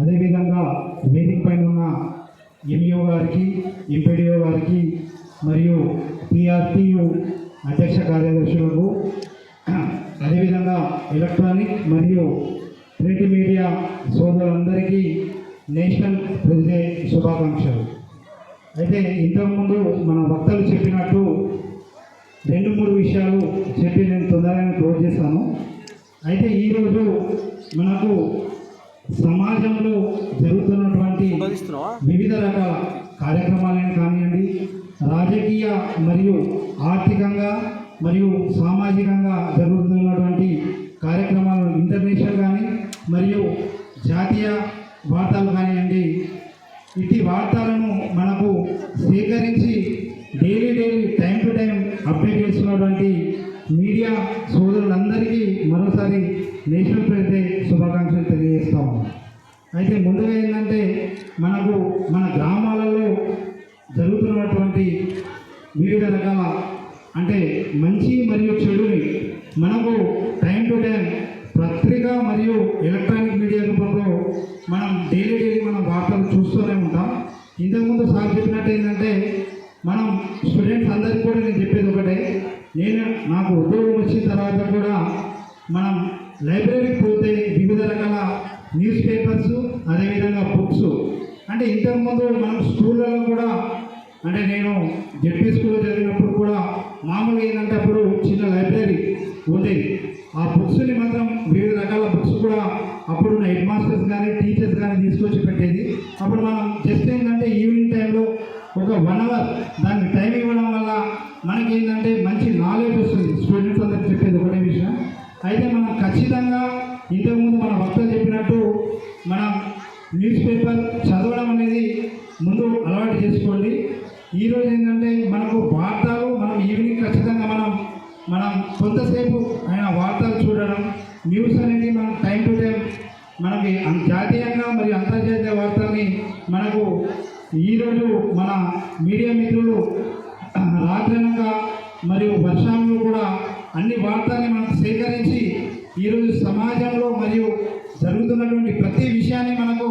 అదేవిధంగా వేదిక పైన ఉన్న ఎంఈఓ గారికి ఎంపీడీఓ గారికి మరియు పిఆర్టీయు అధ్యక్ష కార్యదర్శులకు అదేవిధంగా ఎలక్ట్రానిక్ మరియు ప్రింట్ మీడియా సోదరులందరికీ నేషనల్ ప్రజలే శుభాకాంక్షలు. అయితే ఇంతకుముందు మన వక్తలు చెప్పినట్టు రెండు మూడు విషయాలు చెప్పి నేను తొందరగానే క్లోజ్ చేస్తాను. అయితే ఈరోజు మనకు సమాజంలో జరుగుతున్నటువంటి వివిధ రకాల కార్యక్రమాలను కానివ్వండి రాజకీయ మరియు ఆర్థికంగా మరియు సామాజికంగా జరుగుతున్నటువంటి కార్యక్రమాలను ఇంటర్నేషనల్ కానీ మరియు జాతీయ వార్తలు కానివ్వండి ఇటు వార్తలను మనకు సేకరించి daily daily time to time update చేస్తున్నటువంటి మీడియా సోదరులందరికీ మరోసారి నేషనల్ అయితే ముందుగా ఏంటంటే మనకు మన గ్రామాలలో జరుగుతున్నటువంటి వివిధ రకాల అంటే మంచి మరియు చెడుని మనకు టైం టు టైం పత్రిక మరియు ఎలక్ట్రానిక్ మీడియా రూపంలో మనం డైలీ డైలీ మనం వార్తలు చూస్తూనే ఉంటాం. ఇంతకుముందు సార్ చెప్పినట్టు ఏంటంటే మనం స్టూడెంట్స్ అందరికీ కూడా నేను చెప్పేది ఒకటే. నేను నాకు ఉద్యోగం వచ్చిన తర్వాత కూడా మనం లైబ్రరీకి పోతే వివిధ రకాల న్యూస్ పేపర్స్ అదేవిధంగా బుక్స్ అంటే ఇంతకుముందు మనం స్కూళ్ళలో కూడా అంటే నేను జడ్పీ స్కూల్లో చదివినప్పుడు కూడా మామూలుగా ఏంటంటే అప్పుడు చిన్న లైబ్రరీ ఉండేది ఆ బుక్స్ని మాత్రం వివిధ రకాల బుక్స్ కూడా అప్పుడున్న హెడ్ మాస్టర్స్ కానీ టీచర్స్ కానీ తీసుకొచ్చి పెట్టేది. అప్పుడు మనం జస్ట్ ఏంటంటే ఈవినింగ్ టైంలో ఒక వన్ అవర్ దానికి టైం ఇవ్వడం వల్ల మనకి ఏంటంటే మంచి నాలెడ్జ్ వస్తుంది. న్యూస్ పేపర్ చదవడం అనేది ముందు అలవాటు చేసుకోండి. ఈరోజు ఏంటంటే మనకు వార్తలు మనం ఈవినింగ్ ఖచ్చితంగా మనం మనం కొంతసేపు ఆయన వార్తలు చూడడం న్యూస్ అనేది మనం టైం టు టైం మనకి జాతీయంగా మరియు అంతర్జాతీయ వార్తల్ని మనకు ఈరోజు మన మీడియా మిత్రులు రాత్రనగా మరియు వర్షంలో కూడా అన్ని వార్తల్ని మనం సేకరించి ఈరోజు సమాజంలో మరియు జరుగుతున్నటువంటి ప్రతి విషయాన్ని మనకు